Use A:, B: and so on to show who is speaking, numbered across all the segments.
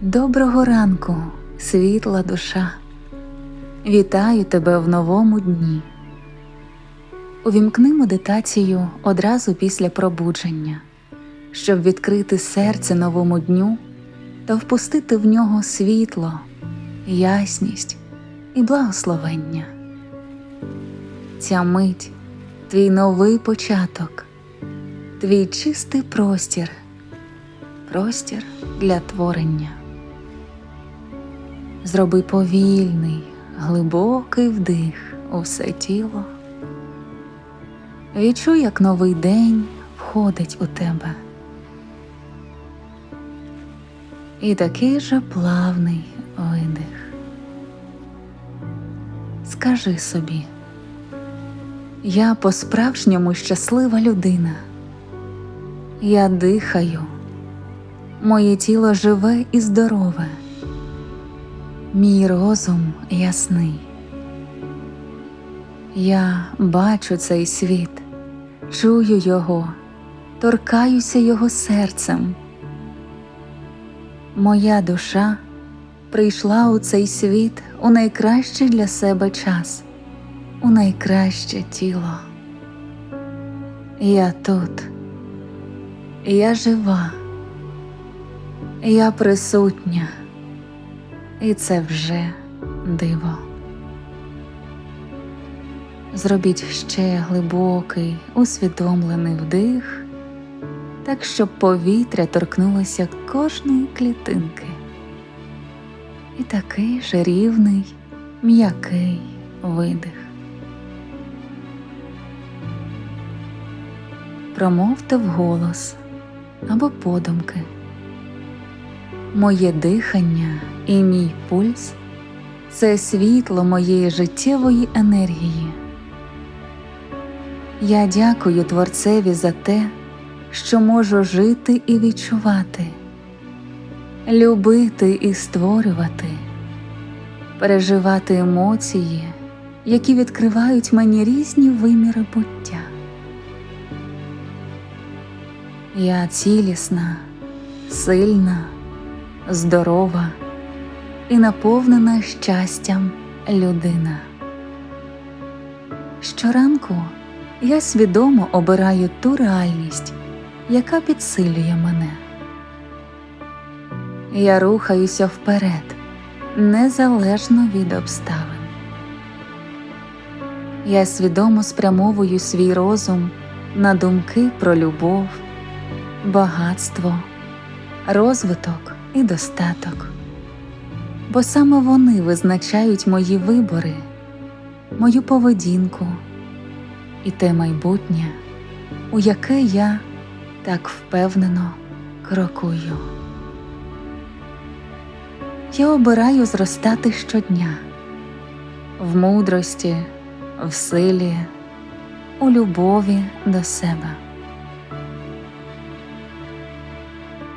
A: Доброго ранку, світла душа. Вітаю тебе в новому дні. Увімкни медитацію одразу після пробудження, щоб відкрити серце новому дню та впустити в нього світло, ясність і благословення. Ця мить твій новий початок, твій чистий простір, простір для творення. Зроби повільний, глибокий вдих у все тіло. Відчуй, як новий день входить у тебе. І такий же плавний видих. Скажи собі, я по-справжньому щаслива людина. Я дихаю, моє тіло живе і здорове. Мій розум ясний. Я бачу цей світ, чую його, торкаюся його серцем. Моя душа прийшла у цей світ у найкращий для себе час, у найкраще тіло. Я тут, я жива, я присутня і це вже диво. Зробіть ще глибокий, усвідомлений вдих, так щоб повітря торкнулося кожної клітинки. І такий же рівний, м'який видих. Промовте вголос або подумки. Моє дихання і мій пульс це світло моєї життєвої енергії. Я дякую Творцеві за те, що можу жити і відчувати, любити і створювати, переживати емоції, які відкривають мені різні виміри буття. Я цілісна, сильна здорова і наповнена щастям людина. Щоранку я свідомо обираю ту реальність, яка підсилює мене. Я рухаюся вперед, незалежно від обставин. Я свідомо спрямовую свій розум на думки про любов, багатство, розвиток і достаток, бо саме вони визначають мої вибори, мою поведінку і те майбутнє, у яке я так впевнено крокую. Я обираю зростати щодня в мудрості, в силі, у любові до себе.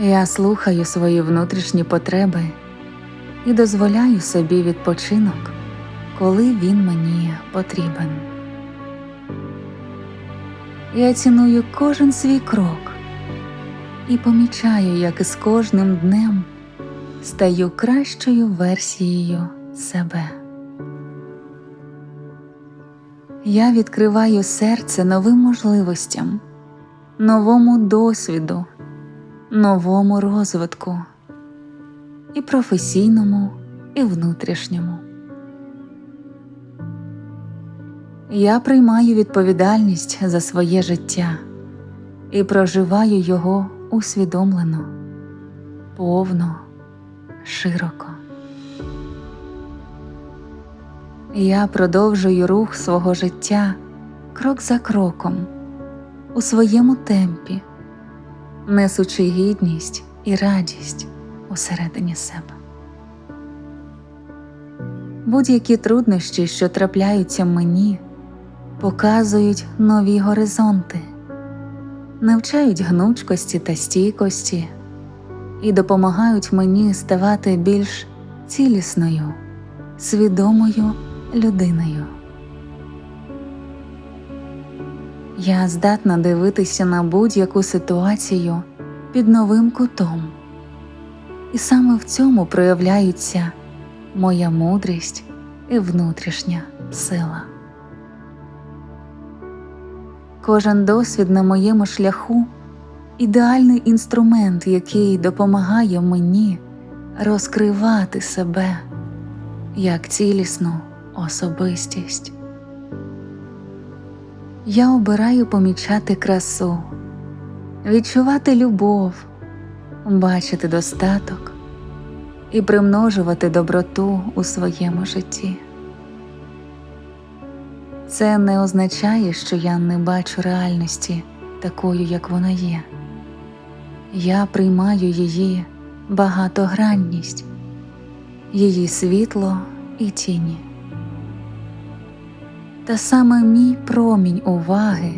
A: Я слухаю свої внутрішні потреби і дозволяю собі відпочинок, коли він мені потрібен. Я ціную кожен свій крок і помічаю, як із кожним днем стаю кращою версією себе. Я відкриваю серце новим можливостям, новому досвіду новому розвитку і професійному, і внутрішньому. Я приймаю відповідальність за своє життя і проживаю його усвідомлено, повно, широко. Я продовжую рух свого життя крок за кроком у своєму темпі несучи гідність і радість усередині себе. Будь-які труднощі, що трапляються мені, показують нові горизонти, навчають гнучкості та стійкості і допомагають мені ставати більш цілісною, свідомою людиною. Я здатна дивитися на будь-яку ситуацію під новим кутом І саме в цьому проявляються моя мудрість і внутрішня сила. Кожен досвід на моєму шляху ідеальний інструмент, який допомагає мені розкривати себе як цілісну особистість. Я обираю помічати красу, відчувати любов, бачити достаток і примножувати доброту у своєму житті. Це не означає, що я не бачу реальності такою, як вона є. Я приймаю її багатогранність, її світло і тіні. Та саме мій промінь уваги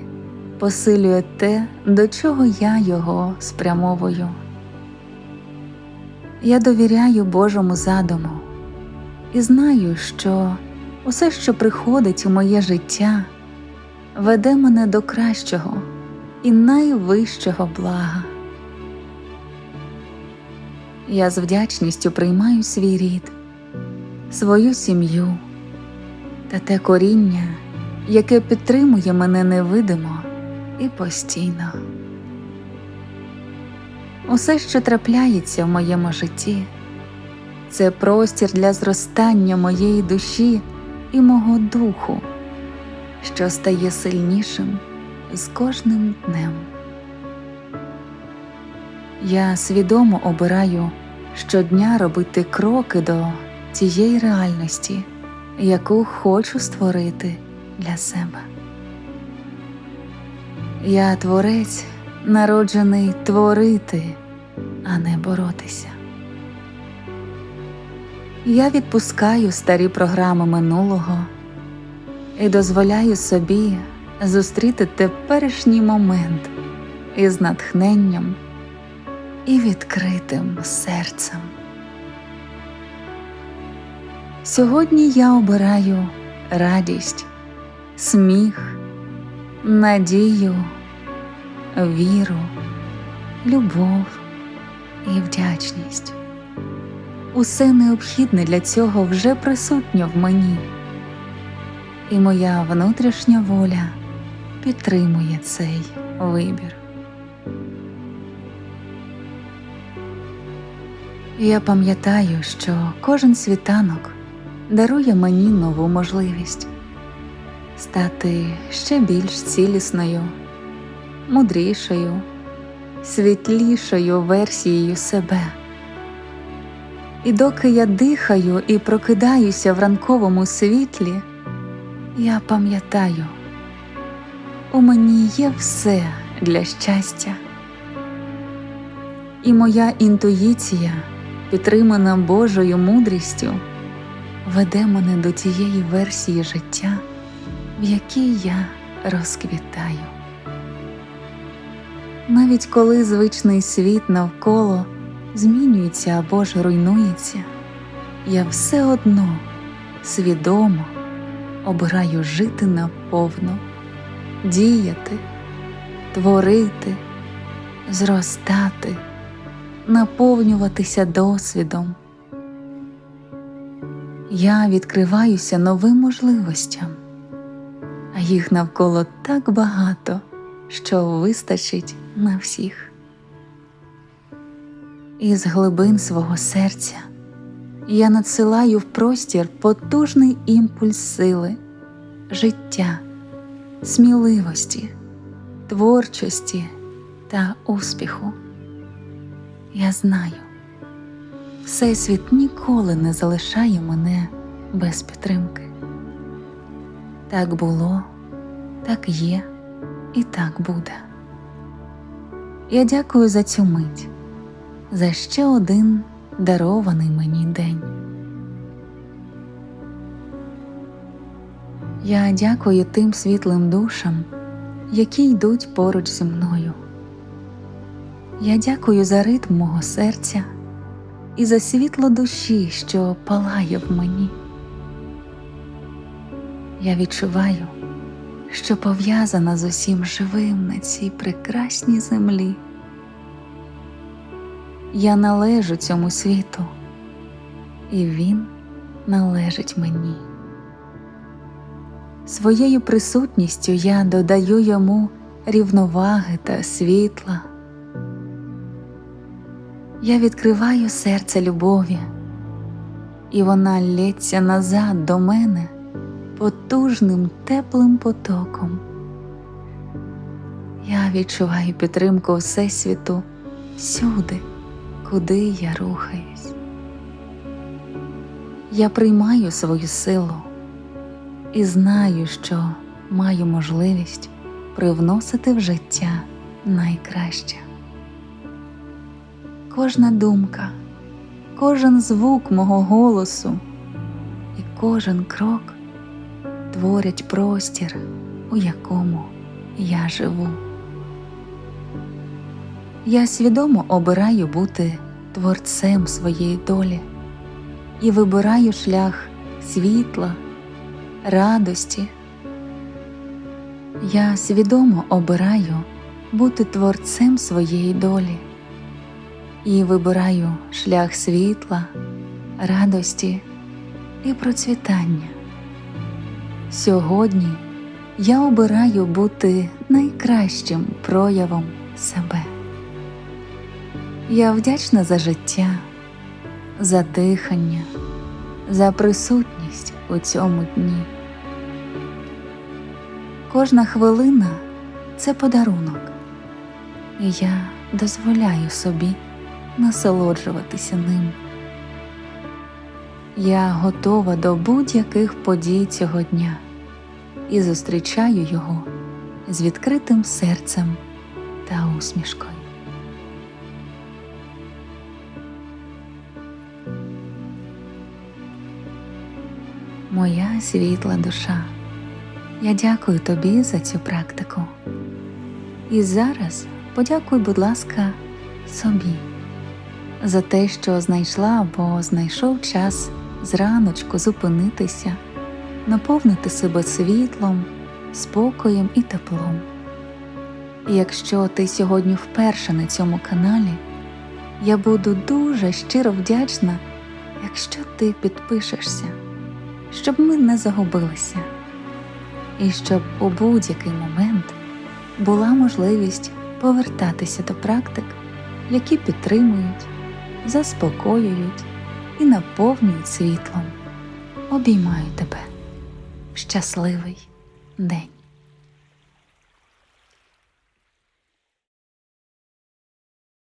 A: посилює те, до чого я його спрямовую. Я довіряю Божому задуму і знаю, що усе, що приходить у моє життя, веде мене до кращого і найвищого блага. Я з вдячністю приймаю свій рід, свою сім'ю та те коріння, яке підтримує мене невидимо і постійно. Усе, що трапляється в моєму житті, це простір для зростання моєї душі і мого духу, що стає сильнішим з кожним днем. Я свідомо обираю щодня робити кроки до тієї реальності, яку хочу створити для себе. Я творець, народжений творити, а не боротися. Я відпускаю старі програми минулого і дозволяю собі зустріти теперішній момент із натхненням і відкритим серцем. Сьогодні я обираю радість, сміх, надію, віру, любов і вдячність. Усе необхідне для цього вже присутньо в мені, і моя внутрішня воля підтримує цей вибір. Я пам'ятаю, що кожен світанок дарує мені нову можливість стати ще більш цілісною, мудрішою, світлішою версією себе. І доки я дихаю і прокидаюся в ранковому світлі, я пам'ятаю, у мені є все для щастя, і моя інтуїція, підтримана Божою мудрістю, веде мене до тієї версії життя, в якій я розквітаю. Навіть коли звичний світ навколо змінюється або ж руйнується, я все одно свідомо обираю жити наповну, діяти, творити, зростати, наповнюватися досвідом. Я відкриваюся новим можливостям, а їх навколо так багато, що вистачить на всіх. Із глибин свого серця я надсилаю в простір потужний імпульс сили, життя, сміливості, творчості та успіху. Я знаю, Всесвіт ніколи не залишає мене без підтримки. Так було, так є і так буде. Я дякую за цю мить, за ще один дарований мені день. Я дякую тим світлим душам, які йдуть поруч зі мною. Я дякую за ритм мого серця і за світло душі, що палає в мені. Я відчуваю, що пов'язана з усім живим на цій прекрасній землі. Я належу цьому світу, і він належить мені. Своєю присутністю я додаю йому рівноваги та світла. Я відкриваю серце любові, і вона лється назад до мене потужним теплим потоком. Я відчуваю підтримку Всесвіту всюди, куди я рухаюсь. Я приймаю свою силу і знаю, що маю можливість привносити в життя найкраще. Кожна думка, кожен звук мого голосу і кожен крок творять простір, у якому я живу. Я свідомо обираю бути творцем своєї долі і вибираю шлях світла, радості. Я свідомо обираю бути творцем своєї долі і вибираю шлях світла, радості і процвітання. Сьогодні я обираю бути найкращим проявом себе. Я вдячна за життя, за дихання, за присутність у цьому дні. Кожна хвилина це подарунок, і я дозволяю собі насолоджуватися ним. Я готова до будь-яких подій цього дня і зустрічаю його з відкритим серцем та усмішкою. Моя світла душа, я дякую тобі за цю практику. І зараз подякуй, будь ласка, собі за те, що знайшла або знайшов час зраночку зупинитися, наповнити себе світлом, спокоєм і теплом. Якщо ти сьогодні вперше на цьому каналі, я буду дуже щиро вдячна, якщо ти підпишешся, щоб ми не загубилися, і щоб у будь-який момент була можливість повертатися до практик, які підтримують, заспокоюють і наповнюють світлом. Обіймаю тебе. Щасливий день!